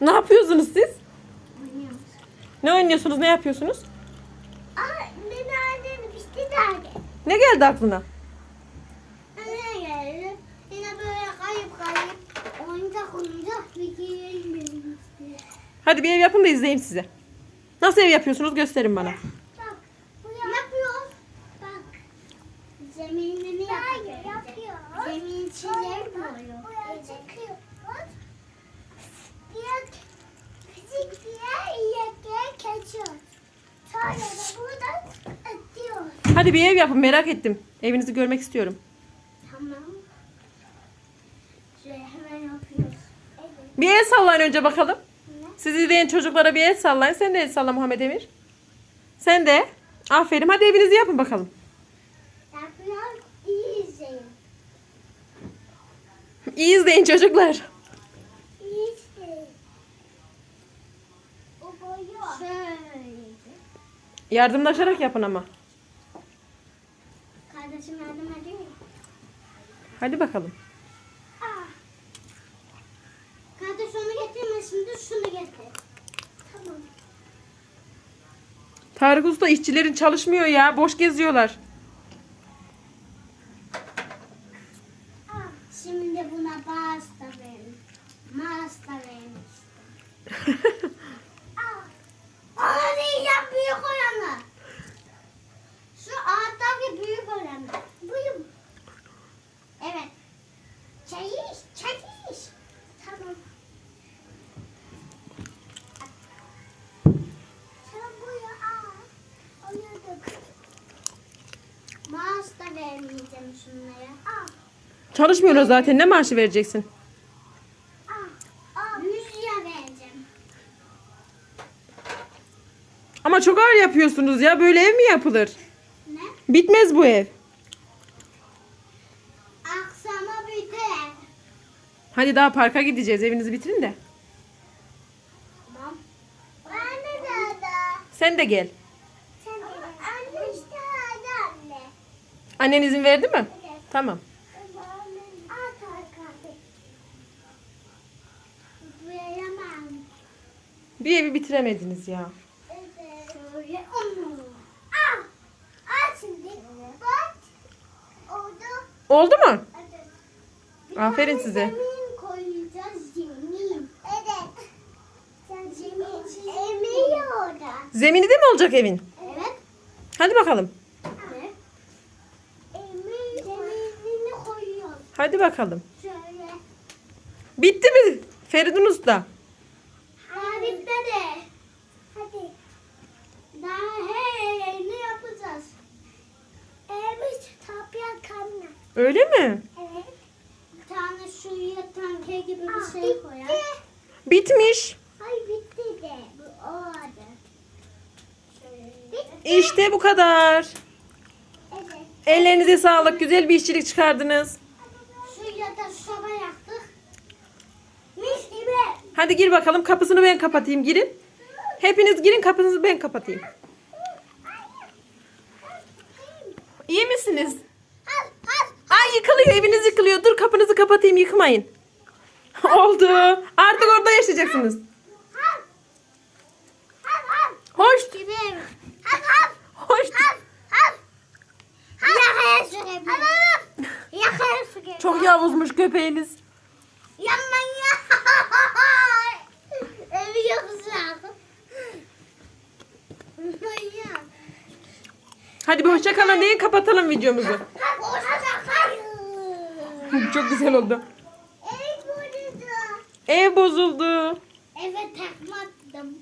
Ne yapıyorsunuz siz? Oynuyoruz. Ne oynuyorsunuz? Ne yapıyorsunuz? Aa, beni annem işte derdi. Ne geldi aklına? Anne geldi. Yine böyle kayıp kayıp oyuncak oyuncak bir istiyor. Hadi bir ev yapın da izleyeyim size. Nasıl ev yapıyorsunuz gösterin bana. Hadi bir ev yapın merak ettim. Evinizi görmek istiyorum. Tamam. Şöyle hemen yapıyoruz. Evet. Bir el sallayın önce bakalım. Siz izleyen çocuklara bir el sallayın. Sen de el salla Muhammed Emir. Sen de. Aferin. Hadi evinizi yapın bakalım. Yapıyor. İyi izleyin. İyi izleyin çocuklar. İyi izleyin. O boyu. Şöyle. Yardımlaşarak yapın ama. Kardeşim yardım ediyor ya. Hadi bakalım. Ah. Kardeş onu getirme şimdi şunu getir. Tamam. Tarık Usta işçilerin çalışmıyor ya. Boş geziyorlar. Şimdi buna bağış da verin. Maaş da verin işte. vermeyeceğim şunlara. Al. Çalışmıyorlar zaten. Ne maaşı vereceksin? Al. Al. Yüz lira vereceğim. Ama çok ağır yapıyorsunuz ya. Böyle ev mi yapılır? Ne? Bitmez bu ev. Akşama biter. Hadi daha parka gideceğiz. Evinizi bitirin de. Tamam. Anne nerede? Sen de gel. Sen Anne işte hadi anne. Annen izin verdi mi? Evet. Tamam. Bir evi bitiremediniz ya. Evet. Oldu. Mu? Aferin size. Zemin koyacağız zemin. Evet. Sen zemin Emeği orada. Zemini de mi olacak evin? Evet. Hadi bakalım. Hadi bakalım. Şöyle. Bitti mi Feridun Usta? Daha bitmedi. Hadi. Daha hey ne yapacağız? Evet, tapya kanna. Öyle mi? Evet. Bir tane şuraya tanke gibi bir şey koyar. Bitmiş. Hayır bitti de. Bu o adı. Şöyle. Bitti. İşte bu kadar. Evet. Ellerinize sağlık. Güzel bir işçilik çıkardınız. Hadi gir bakalım. Kapısını ben kapatayım. Girin. Hepiniz girin kapınızı ben kapatayım. İyi misiniz? Ay yıkılıyor. Eviniz yıkılıyor. Dur kapınızı kapatayım. Yıkmayın. Oldu. Artık orada yaşayacaksınız. Hoş. Hoş. Çok yavuzmuş köpeğiniz. Yanman ya. Evi yakacak. Manyak. Hadi bir hoşça kalın deyin kapatalım videomuzu. Çok güzel oldu. Ev burada. Ev bozuldu. Eve tekme attım.